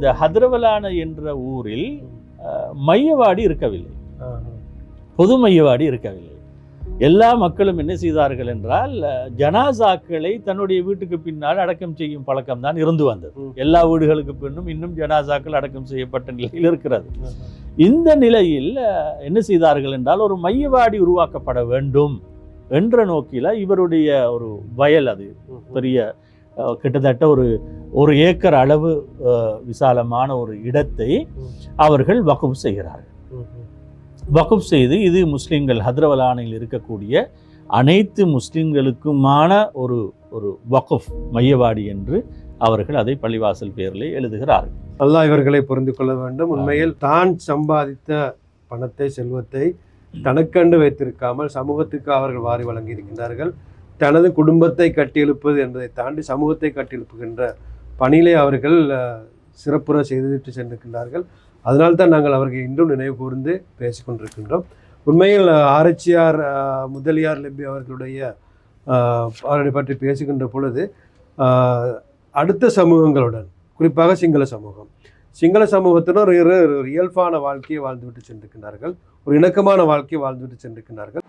இந்த ஹத்ரவலான என்ற ஊரில் மையவாடி இருக்கவில்லை. பொது மையவாடி இருக்கவில்லை. எல்லா மக்களும் என்ன செய்தார்கள் என்றால் ஜனாசாக்களை தன்னுடைய வீட்டுக்கு பின்னால் அடக்கம் செய்யும் பழக்கம் தான் இருந்து வந்தது. எல்லா வீடுகளுக்கு பின்னும் இன்னும் ஜனாசாக்கள் அடக்கம் செய்யப்பட்ட நிலையில் இருக்கிறது. இந்த நிலையில் என்ன செய்தார்கள் என்றால் ஒரு மையவாடி உருவாக்கப்பட வேண்டும் என்ற நோக்கில இவருடைய ஒரு வயல் அது பெரிய கிட்டத்தட்ட ஒரு ஒரு ஏக்கர் அளவு விசாலமான ஒரு இடத்தை அவர்கள் வகுப் செய்கிறார்கள். வகுப் செய்து இது முஸ்லிம்கள் ஹத்ரவலானில் இருக்கக்கூடிய அனைத்து முஸ்லிம்களுக்குமான ஒரு ஒரு வகுப் மையவாடி என்று அவர்கள் அதை பள்ளிவாசல் பேரில் எழுதுகிறார்கள். அல்லாஹ் இவர்களை புரிந்து கொள்ள வேண்டும். உண்மையில் தான் சம்பாதித்த பணத்தை செல்வத்தை தனக்கண்டு வைத்திருக்காமல் சமூகத்துக்கு அவர்கள் வாரி வழங்கி இருக்கின்றார்கள் தனது குடும்பத்தை கட்டியெழுப்பது என்பதை தாண்டி சமூகத்தை கட்டியெழுப்புகின்ற பணியிலே அவர்கள் சிறப்புற செய்துவிட்டு சென்றிருக்கின்றார்கள். அதனால்தான் நாங்கள் அவர்கள் இன்றும் நினைவு கூர்ந்து பேசிக்கொண்டிருக்கின்றோம் உண்மையில் ஆரச்சியார் ஆராய்ச்சியார் முதலியார் லெப்பி அவர்களுடைய அவர்களை பற்றி பேசுகின்ற பொழுது அடுத்த சமூகங்களுடன் குறிப்பாக சிங்கள சமூகம். சிங்கள சமூகத்தினர் ஒரு ஒரு இயல்பான வாழ்க்கையை வாழ்ந்துவிட்டு சென்றிருக்கிறார்கள் ஒரு இணக்கமான வாழ்க்கையை வாழ்ந்துவிட்டு சென்றிருக்கிறார்கள்